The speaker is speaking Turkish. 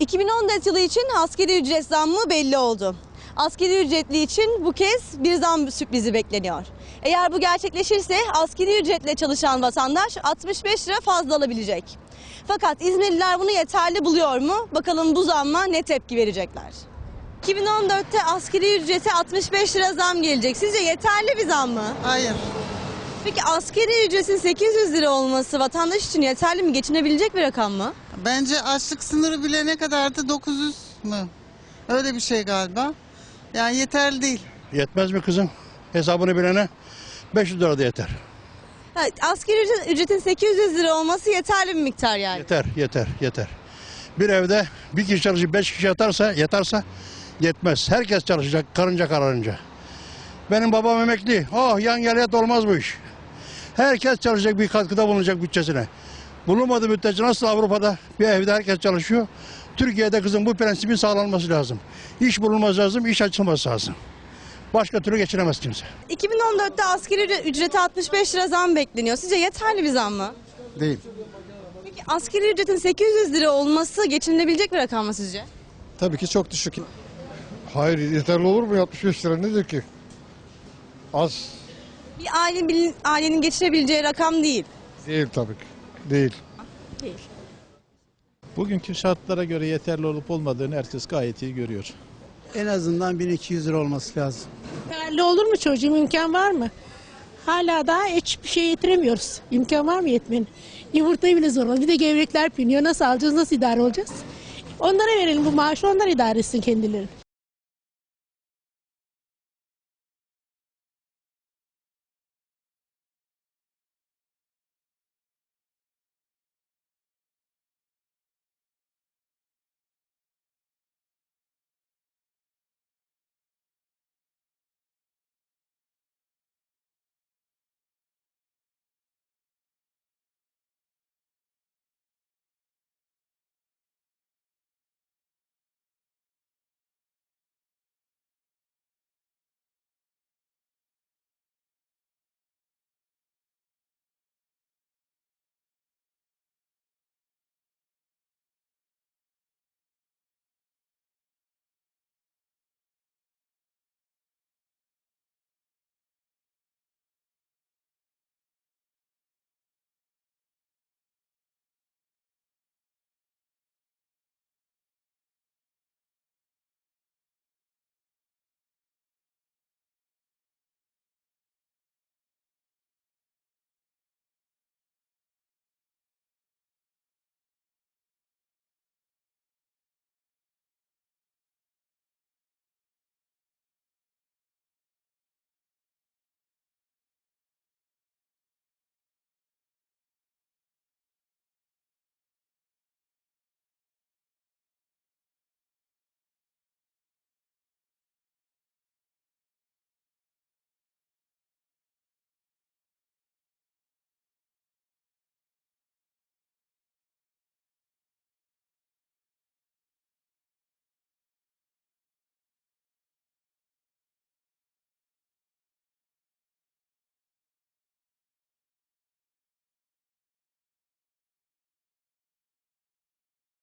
2014 yılı için askeri ücret zammı belli oldu. Askeri ücretli için bu kez bir zam sürprizi bekleniyor. Eğer bu gerçekleşirse askeri ücretle çalışan vatandaş 65 lira fazla alabilecek. Fakat İzmirliler bunu yeterli buluyor mu? Bakalım bu zamma ne tepki verecekler? 2014'te askeri ücrete 65 lira zam gelecek. Sizce yeterli bir zam mı? Hayır. Peki askeri ücretin 800 lira olması vatandaş için yeterli mi? Geçinebilecek bir rakam mı? Bence açlık sınırı bile ne kadardı? 900 mü? Öyle bir şey galiba. Yani yeterli değil. Yetmez mi kızım? Hesabını bilene 500 lira da yeter. Ha, asgari ücret- ücretin 800 lira olması yeterli bir miktar yani. Yeter, yeter, yeter. Bir evde bir kişi çalışıp beş kişi yatarsa, yatarsa yetmez. Herkes çalışacak karınca kararınca. Benim babam emekli. Oh yan gel yat olmaz bu iş. Herkes çalışacak bir katkıda bulunacak bütçesine. Bulunmadığı müddetçe nasıl Avrupa'da bir evde herkes çalışıyor. Türkiye'de kızım bu prensibin sağlanması lazım. İş bulunması lazım, iş açılması lazım. Başka türlü geçinemez kimse. 2014'te asgari ücrete 65 lira zam bekleniyor. Sizce yeterli bir zam mı? Değil. Peki asgari ücretin 800 lira olması geçinilebilecek bir rakam mı sizce? Tabii ki çok düşük. Hayır yeterli olur mu 65 lira nedir ki? Az Bir aile, ailenin geçinebileceği rakam değil. değil tabii ki. Değil. Değil. Bugünkü şartlara göre yeterli olup olmadığını herkes gayet iyi görüyor. En azından 1200 lira olması lazım. Yeterli olur mu çocuğum? imkan var mı? Hala daha hiçbir şey yetiremiyoruz. İmkan var mı yetmenin? Yumurtayı bile zor. Bir de gevrekler piniyor. Nasıl alacağız? Nasıl idare olacağız? Onlara verelim bu maaşı. Onlar idare etsin kendileri.